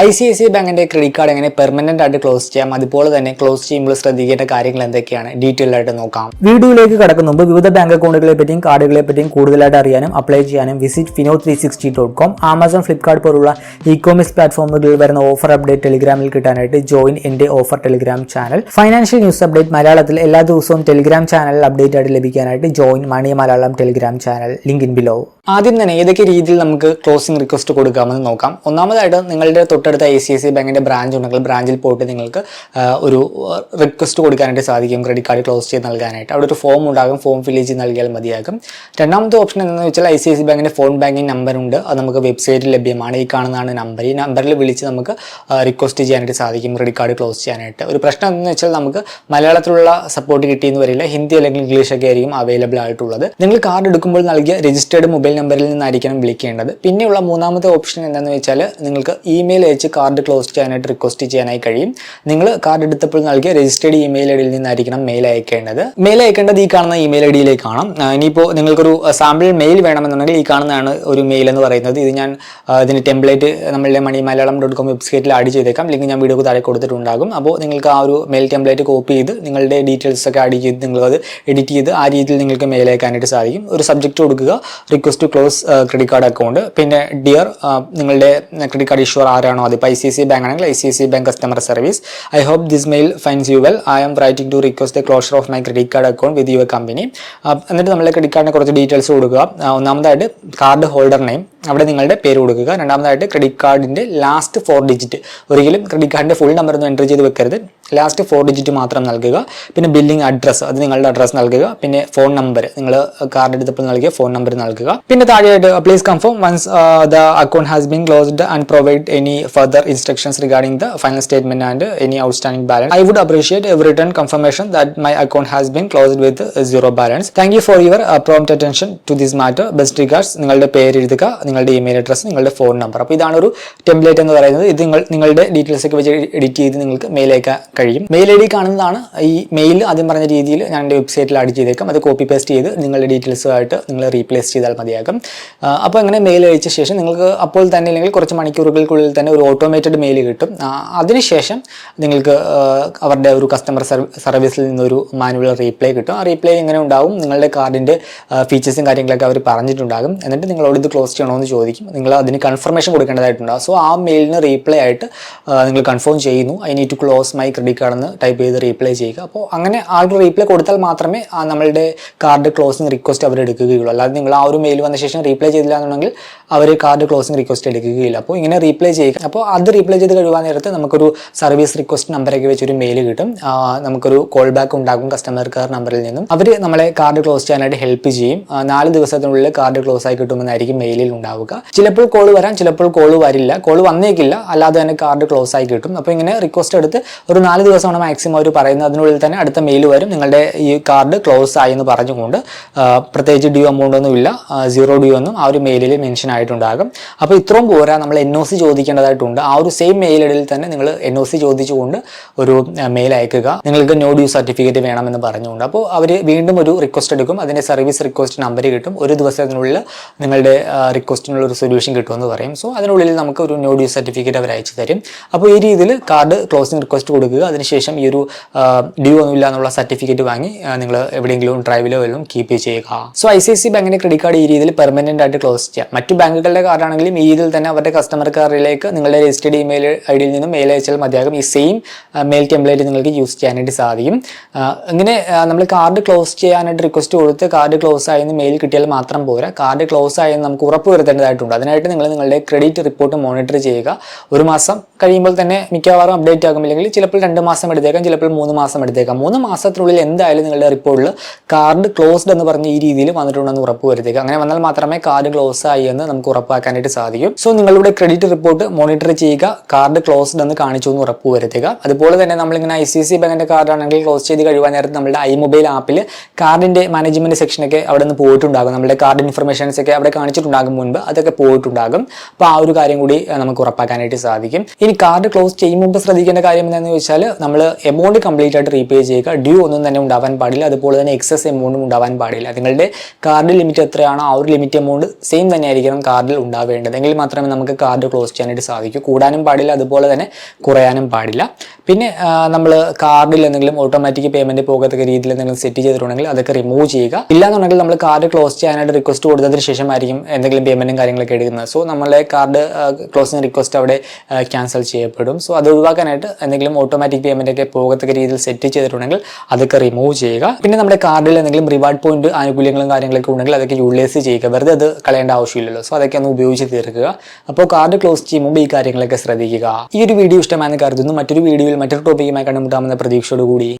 I C I C ബാങ്കിന്റെ credit card എങ്ങനെ permanent ആയിട്ട് ക്ലോസ് ചെയ്യാം? അതുപോലെ തന്നെ ക്ലോസ് ചെയ്യുമ്പോൾ ശ്രദ്ധിക്കേണ്ട കാര്യങ്ങൾ എന്തൊക്കെയാണ്? ഡീറ്റെയിൽ ആയിട്ട് നോക്കാം. വീഡിയോയിലേക്ക് കടക്കുന്ന മുമ്പ് വിവിധ ബാങ്ക് അക്കൗണ്ടുകളെ പറ്റിയും കാർഡുകളെ പറ്റിയും കൂടുതലായിട്ട് അറിയാനും അപ്ലൈ ചെയ്യാനും visit Fino three sixty dot com Amazon Flipkart പോലുള്ള ഇ കോമേഴ്സ് പ്ലാറ്റ്ഫോമുകളിൽ വരുന്ന ഓഫർ അപ്ഡേറ്റ് ടെലിഗ്രാമിൽ കിട്ടാനായിട്ട് ജോയിൻ എന്റെ offer Telegram channel financial news update മലയാളത്തിൽ എല്ലാ ദിവസവും ടെലിഗ്രാം ചാനലിൽ അപ്ഡേറ്റ് ആയിട്ട് ലഭിക്കാനായിട്ട് join money Malayalam Telegram channel link in below ആദ്യം തന്നെ ഏതൊക്കെ രീതിയിൽ നമുക്ക് ക്ലോസിംഗ് റിക്വസ്റ്റ് കൊടുക്കാമെന്ന് നോക്കാം. ഒന്നാമതായിട്ട് നിങ്ങളുടെ തൊട്ടടുത്ത ഐ സി ഐ സി ബാങ്കിന്റെ ബ്രാഞ്ച് ഉണ്ടെങ്കിൽ ബ്രാഞ്ചിൽ പോയിട്ട് നിങ്ങൾക്ക് ഒരു റിക്വസ്റ്റ് കൊടുക്കാനായിട്ട് സാധിക്കും. ക്രെഡിറ്റ് കാർഡ് ക്ലോസ് ചെയ്ത് നൽകാനായിട്ട്. അവിടെ ഒരു ഫോം ഉണ്ടാകും. ഫോം ഫില്ല് ചെയ്ത് നൽകിയാൽ മതിയാകും. രണ്ടാമത്തെ ഓപ്ഷൻ എന്താണെന്ന് വെച്ചാൽ ഐ സി ഐ സി ബാങ്കിന്റെ ഫോൺ ബാങ്കിങ് നമ്പറുണ്ട് അത് നമുക്ക് വെബ്സൈറ്റിൽ ലഭ്യമാണ്. ഈ കാണുന്നതാണ് നമ്പർ ഈ നമ്പറിൽ വിളിച്ച് നമുക്ക് റിക്വസ്റ്റ് ചെയ്യാനായിട്ട് സാധിക്കും. ക്രെഡിറ്റ് കാർഡ് ക്ലോസ് ചെയ്യാനായിട്ട്. ഒരു പ്രശ്നം എന്താണെന്ന് വെച്ചാൽ നമുക്ക് മലയാളത്തിലുള്ള സപ്പോർട്ട് കിട്ടിയെന്ന് വരില്ല. ഹിന്ദി അല്ലെങ്കിൽ ഇംഗ്ലീഷ് ഒക്കെ ആയിരിക്കും അവൈലബിൾ ആയിട്ടുള്ളത്. നിങ്ങൾ കാർഡ് എടുക്കുമ്പോൾ നൽകിയ രജിസ്റ്റേർഡ് മൊബൈൽ നമ്പറിൽ നിന്നായിരിക്കണം വിളിക്കേണ്ടത്. പിന്നെയുള്ള മൂന്നാമത്തെ ഓപ്ഷൻ എന്താണെന്ന് വെച്ചാൽ നിങ്ങൾക്ക് ഇമെയിൽ അയച്ച് കാർഡ് ക്ലോസ് ചെയ്യാനായിട്ട് റിക്വസ്റ്റ് ചെയ്യാനായി കഴിയും. നിങ്ങൾ കാർഡ് എടുത്തപ്പോൾ നൽകിയ രജിസ്റ്റേർഡ് ഇമെയിൽ ഐ ഡിയിൽ നിന്നായിരിക്കണം മെയിൽ അയക്കേണ്ടത്. മെയിൽ അയക്കേണ്ടത് ഈ കാണുന്ന ഇമെയിൽ ഐ ഡിയിലേക്കാണ് ഇനിയിപ്പോൾ നിങ്ങൾക്കൊരു സാമ്പിൾ മെയിൽ വേണമെന്നുണ്ടെങ്കിൽ ഈ കാണുന്നതാണ് ഒരു മെയിൽ എന്ന് പറയുന്നത്. ഇത് ഞാൻ ഇതിന് ടെംപ്ലേറ്റ് നമ്മളുടെ money Malayalam dot com website add ചെയ്തേക്കാം. ലിങ്ക് ഞാൻ വീഡിയോക്ക് താഴെ കൊടുത്തിട്ടുണ്ടാകും. അപ്പോൾ നിങ്ങൾക്ക് ആ ഒരു മെയിൽ ടെംപ്ലേറ്റ് കോപ്പി ചെയ്ത് നിങ്ങളുടെ ഡീറ്റെയിൽസ് ഒക്കെ ആഡ് ചെയ്ത് നിങ്ങളത് എഡിറ്റ് ചെയ്ത് ആ രീതിയിൽ നിങ്ങൾക്ക് മെയിൽ അയക്കാനായിട്ട് സാധിക്കും. ഒരു സബ്ജക്റ്റ് കൊടുക്കുക request close credit card account പിന്നെ ഡിയർ നിങ്ങളുടെ ക്രെഡിറ്റ് കാർഡ് ഇഷ്യൂർ ആരാണോ? അത് ഇപ്പോൾ ഐ സി സി ബാങ്ക് ആണെങ്കിൽ I C C bank customer service I hope this mail finds you well I am writing to request the closure of my credit card account with your company എന്നിട്ട് നമ്മളെ credit കാർഡിനെ കുറച്ച് details കൊടുക്കുക. ഒന്നാമതായിട്ട് card holder name അവിടെ നിങ്ങളുടെ പേര് കൊടുക്കുക. രണ്ടാമതായിട്ട് ക്രെഡിറ്റ് കാർഡിന്റെ ലാസ്റ്റ് ഫോർ ഡിജിറ്റ് ഒരിക്കലും ക്രെഡിറ്റ് കാർഡിന്റെ ഫുൾ നമ്പർ ഒന്നും എന്റർ ചെയ്ത് വെക്കരുത്. ലാസ്റ്റ് ഫോർ ഡിജിറ്റ് മാത്രം നൽകുക. പിന്നെ ബില്ലിംഗ് അഡ്രസ്സ് അത് നിങ്ങളുടെ അഡ്രസ്സ് നൽകുക. പിന്നെ ഫോൺ നമ്പർ നിങ്ങൾ കാർഡ് എടുത്തപ്പോൾ നൽകിയ ഫോൺ നമ്പർ നൽകുക. പിന്നെ താഴെയായിട്ട് please confirm once the account has been closed and provide any further instructions regarding the final statement and any outstanding balance I would appreciate every return confirmation that my account has been closed with zero balance thank you for your prompt attention to this matter best regards നിങ്ങളുടെ പേര് എഴുതുക നിങ്ങളുടെ email address നിങ്ങളുടെ phone number അപ്പോൾ ഇതാണ് ഒരു template എന്ന് പറയുന്നത്. ഇത് നിങ്ങൾ നിങ്ങളുടെ ഡീറ്റെയിൽസ് ഒക്കെ വെച്ച് എഡിറ്റ് ചെയ്ത് നിങ്ങൾക്ക് മെയിൽ കഴിയും. മെയിൽ ഐ ഡി കാണുന്നതാണ്. ഈ മെയിൽ ആദ്യം പറഞ്ഞ രീതിയിൽ ഞാൻ എന്റെ വെബ്സൈറ്റിൽ ആഡ് ചെയ്തേക്കാം. അത് കോപ്പി പേസ്റ്റ് ചെയ്ത് നിങ്ങളുടെ ഡീറ്റെയിൽസുമായിട്ട് നിങ്ങൾ റീപ്ലേസ് ചെയ്താൽ മതിയാകും ആ, അപ്പോൾ അങ്ങനെ മെയിൽ അയച്ച ശേഷം നിങ്ങൾക്ക് അപ്പോൾ തന്നെ അല്ലെങ്കിൽ കുറച്ച് മണിക്കൂറുകൾക്കുള്ളിൽ തന്നെ ഒരു ഓട്ടോമേറ്റഡ് മെയിൽ കിട്ടും. അതിനുശേഷം നിങ്ങൾക്ക് അവരുടെ ഒരു കസ്റ്റമർ സർവീസിൽ നിന്നൊരു മാനുവൽ റീപ്ലൈ കിട്ടും. ആ റീപ്ലൈ എങ്ങനെ ഉണ്ടാവും? നിങ്ങളുടെ കാർഡിന്റെ ഫീച്ചേഴ്സും കാര്യങ്ങളൊക്കെ അവർ പറഞ്ഞിട്ടുണ്ടാകും. എന്നിട്ട് നിങ്ങളോട് ഇത് ക്ലോസ് ചെയ്യണമെന്ന് ചോദിക്കും. നിങ്ങൾ അതിന് കൺഫർമേഷൻ കൊടുക്കേണ്ടതായിട്ടുണ്ടാകും സോ ആ മെയിലിന് റീപ്ലൈ ആയിട്ട് നിങ്ങൾ കൺഫേം ചെയ്യുന്നു. I need to close my credit card എന്ന് ടൈപ്പ് ചെയ്ത് റീപ്ലൈ ചെയ്യുക. അപ്പോൾ അങ്ങനെ ആ റീപ്ലൈ കൊടുത്താൽ മാത്രമേ നമ്മളുടെ കാർഡ് ക്ലോസിങ് റിക്വസ്റ്റ് അവർ എടുക്കുകയുള്ളൂ. അല്ലാതെ നിങ്ങൾ ആ ഒരു മെയിൽ വന്ന ശേഷം റീപ്ലൈ ചെയ്തില്ല എന്നുണ്ടെങ്കിൽ അവർ കാർഡ് ക്ലോസിംഗ് റിക്വസ്റ്റ് എടുക്കുകയില്ല. അപ്പോൾ ഇങ്ങനെ റീപ്ലൈ ചെയ്യുക അപ്പോൾ അത് റീപ്ലൈ ചെയ്ത് കഴിയുവാൻ നേരത്ത് നമുക്കൊരു സർവീസ് റിക്വസ്റ്റ് നമ്പറൊക്കെ വെച്ചൊരു മെയിൽ കിട്ടും. നമുക്കൊരു കോൾ ബാക്ക് ഉണ്ടാകും കസ്റ്റമർ കെയർ നമ്പറിൽ നിന്നും. അവർ നമ്മളെ കാർഡ് ക്ലോസ് ചെയ്യാനായിട്ട് ഹെൽപ്പ് ചെയ്യും. നാല് ദിവസത്തിനുള്ളിൽ കാർഡ് ക്ലോസ് ആയി കിട്ടുമെന്നായിരിക്കും മെയിലിൽ ഉണ്ടാവുക. ചിലപ്പോൾ കോൾ വരാം ചിലപ്പോൾ കോൾ വരില്ല. കോൾ വന്നേക്കില്ല അല്ലാതെ തന്നെ കാർഡ് ക്ലോസ് ആയി കിട്ടും. അപ്പോൾ ഇങ്ങനെ റിക്വസ്റ്റ് എടുത്ത് ഒരു നാല് ദിവസമാണ് മാക്സിമം അവർ പറയുന്നത്. അതിനുള്ളിൽ തന്നെ അടുത്ത മെയിൽ വരും. നിങ്ങളുടെ ഈ കാർഡ് ക്ലോസ് ആയി എന്ന് പറഞ്ഞുകൊണ്ട് പ്രത്യേകിച്ച് ഡ്യൂ എമൗണ്ട് ഒന്നും ഇല്ല സീറോ ഡ്യൂ ഒന്നും ആ ഒരു മെയിലിൽ മെൻഷൻ ആയിട്ടുണ്ടാകും. അപ്പോൾ ഇത്രയും പോരാ നമ്മൾ എൻ ഒ സി ചോദിക്കേണ്ടതായിട്ടുണ്ട്. ആ ഒരു സെയിം മെയിൽ തന്നെ നിങ്ങൾ എൻ ഒ സി ചോദിച്ചുകൊണ്ട് ഒരു മെയിൽ അയക്കുക. നിങ്ങൾക്ക് നോ ഡ്യൂ സർട്ടിഫിക്കറ്റ് വേണമെന്ന് പറഞ്ഞുകൊണ്ട്. അപ്പോൾ അവർ വീണ്ടും ഒരു റിക്വസ്റ്റ് എടുക്കും. അതിന്റെ സർവീസ് റിക്വസ്റ്റ് നമ്പർ കിട്ടും. ഒരു ദിവസത്തിനുള്ളിൽ നിങ്ങളുടെ റിക്വസ്റ്റിനുള്ള ഒരു സൊല്യൂഷൻ കിട്ടുമെന്ന് പറയും. സോ അതിനുള്ളിൽ നമുക്ക് ഒരു നോ ഡ്യൂ സർട്ടിഫിക്കറ്റ് അവർ അയച്ചു തരും. അപ്പോൾ ഈ രീതിയിൽ കാർഡ് ക്ലോസിംഗ് റിക്വസ്റ്റ് കൊടുക്കുക. അതിനുശേഷം ഈ ഒരു ഡ്യൂ ഒന്നുമില്ല എന്നുള്ള സർട്ടിഫിക്കറ്റ് വാങ്ങി നിങ്ങൾ എവിടെയെങ്കിലും ഡ്രൈവിലോ വല്ലതും കീപ്പ് ചെയ്യുക. So I C I C ബാങ്കിന്റെ ക്രെഡിറ്റ് കാർഡ് ഈ രീതിയിൽ പെർമനന്റ് ആയിട്ട് ക്ലോസ് ചെയ്യാം. മറ്റു ബാങ്കുകളുടെ കാർഡാണെങ്കിലും ഈ രീതിയിൽ തന്നെ അവരുടെ കസ്റ്റമർ കാർഡിലേക്ക് നിങ്ങളുടെ രജിസ്റ്റേഡ് ഇമെയിൽ ഐ ഡിയിൽ നിന്നും മെയിൽ അയച്ചാൽ മതിയാകും. ഈ സെയിം മെയിൽ ടെംപ്ലേറ്റ് നിങ്ങൾക്ക് യൂസ് ചെയ്യാനായിട്ട് സാധിക്കും. ഇങ്ങനെ നമ്മൾ കാർഡ് ക്ലോസ് ചെയ്യാനായിട്ട് റിക്വസ്റ്റ് കൊടുത്ത് കാർഡ് ക്ലോസ് ആയെന്ന് മെയിൽ കിട്ടിയാൽ മാത്രം പോരാ. കാർഡ് ക്ലോസ് ആയെന്ന് നമുക്ക് ഉറപ്പ് വരുത്തേണ്ടതായിട്ടുണ്ട്. അതിനായിട്ട് നിങ്ങൾ നിങ്ങളുടെ ക്രെഡിറ്റ് റിപ്പോർട്ട് മോണിറ്റർ ചെയ്യുക. ഒരു മാസം കഴിയുമ്പോൾ തന്നെ മിക്കവാറും അപ്ഡേറ്റ് ആകും ഇല്ലെങ്കിൽ ചിലപ്പോൾ രണ്ട് മാസം എടുത്തേക്കാം ചിലപ്പോൾ മൂന്ന് മാസം എടുത്തേക്കാം. മൂന്ന് മാസത്തിനുള്ളിൽ എന്തായാലും നിങ്ങളുടെ റിപ്പോർട്ടിൽ കാർഡ് ക്ലോസ്ഡ് എന്ന് പറഞ്ഞ ഈ രീതിയിൽ വന്നിട്ടുണ്ടെന്ന് ഉറപ്പ് വരുത്തേക്കാം അങ്ങനെ വന്നാൽ മാത്രമേ കാർഡ് ക്ലോസ് ആയി എന്ന് നമുക്ക് ഉറപ്പാക്കാനായിട്ട് സാധിക്കും. സോ നിങ്ങളുടെ ക്രെഡിറ്റ് റിപ്പോർട്ട് മോണിറ്റർ ചെയ്യുക കാർഡ് ക്ലോസ്ഡ് എന്ന് കാണിച്ചു എന്ന് ഉറപ്പ് വരുത്തുക. അതുപോലെ തന്നെ നമ്മളിങ്ങനെ ഐ സി സി ബാങ്കിന്റെ കാർഡ് ആണെങ്കിൽ ക്ലോസ് ചെയ്ത് കഴിയുവാൻ നേരത്ത് നമ്മുടെ ഐ മൊബൈൽ ആപ്പിൽ കാർഡിന്റെ മാനേജ്മെന്റ് സെക്ഷനൊക്കെ അവിടെ നിന്ന് പോയിട്ടുണ്ടാകും. നമ്മുടെ കാർഡ് ഇൻഫർമേഷൻസ് ഒക്കെ അവിടെ കാണിച്ചിട്ടുണ്ടാകും മുൻപ് അതൊക്കെ പോയിട്ടുണ്ടാകും. അപ്പോൾ ആ ഒരു കാര്യം കൂടി നമുക്ക് ഉറപ്പാക്കാനായിട്ട് സാധിക്കും. ഇനി കാർഡ് ക്ലോസ് ചെയ്യും മുമ്പ് ശ്രദ്ധിക്കേണ്ട കാര്യം എന്താണെന്ന് വെച്ചാൽ നമ്മൾ എമൗണ്ട് കംപ്ലീറ്റ് ആയിട്ട് റീപേ ചെയ്യുക. ഡ്യൂ ഒന്നും തന്നെ ഉണ്ടാവാൻ പാടില്ല. അതുപോലെ തന്നെ എക്സസ് എമൗണ്ടും ഉണ്ടാവാൻ പാടില്ല. നിങ്ങളുടെ കാർഡ് ലിമിറ്റ് എത്രയാണോ ആ ഒരു ലിമിറ്റ് എമൗണ്ട് സെയിം തന്നെ ആയിരിക്കണം കാർഡിൽ ഉണ്ടാവേണ്ടത്. എങ്കിൽ മാത്രമേ നമുക്ക് കാർഡ് ക്ലോസ് ചെയ്യാനായിട്ട് സാധിക്കൂ. കൂടാനും പാടില്ല അതുപോലെ തന്നെ കുറയാനും പാടില്ല. പിന്നെ നമ്മൾ കാർഡിൽ എന്തെങ്കിലും ഓട്ടോമാറ്റിക് പേയ്മെന്റ് പോകത്തക്ക രീതിയിൽ എന്തെങ്കിലും സെറ്റ് ചെയ്തിട്ടുണ്ടെങ്കിൽ അതൊക്കെ റിമൂവ് ചെയ്യുക. ഇല്ലാന്നുണ്ടെങ്കിൽ നമ്മൾ കാർഡ് ക്ലോസ് ചെയ്യാനായിട്ട് റിക്വസ്റ്റ് കൊടുത്തതിന് ശേഷമായിരിക്കും എന്തെങ്കിലും പേയ്മെന്റും കാര്യങ്ങളൊക്കെ എടുക്കുന്നത്. സോ നമ്മളെ കാർഡ് ക്ലോസിങ് റിക്വസ്റ്റ് അവിടെ ക്യാൻസൽ ചെയ്യപ്പെടും. സോ അത് ഒഴിവാക്കാനായിട്ട് എന്തെങ്കിലും ഓട്ടോമാറ്റിക് പേയ്മെന്റ് ഒക്കെ പോകത്തക്ക രീതിയിൽ സെറ്റ് ചെയ്തിട്ടുണ്ടെങ്കിൽ അതൊക്കെ റിമൂവ് ചെയ്യുക. പിന്നെ നമ്മുടെ കാർഡിൽ എന്തെങ്കിലും റിവാർഡ് പോയിന്റ് ആനുകൂല്യങ്ങളും കാര്യങ്ങളൊക്കെ ഉണ്ടെങ്കിൽ അതൊക്കെ യൂട്ടിലൈസ് ചെയ്യുക. വെറുതെ അത് കളയേണ്ട ആവശ്യമില്ലല്ലോ. സോ അതൊക്കെ ഒന്ന് ഉപയോഗിച്ച് തീർക്കുക. അപ്പോൾ കാർഡ് ക്ലോസ് ചെയ്യുമ്പോൾ ഈ കാര്യങ്ങളൊക്കെ ശ്രദ്ധിക്കുക. ഈ ഒരു വീഡിയോ ഇഷ്ടമായെന്ന് കരുതുന്നു. മറ്റൊരു വീഡിയോയിൽ മറ്റൊരു ടോപ്പിക്കുമായി കണ്ടുമുട്ടാമെന്ന പ്രതീക്ഷയോടുകൂടി.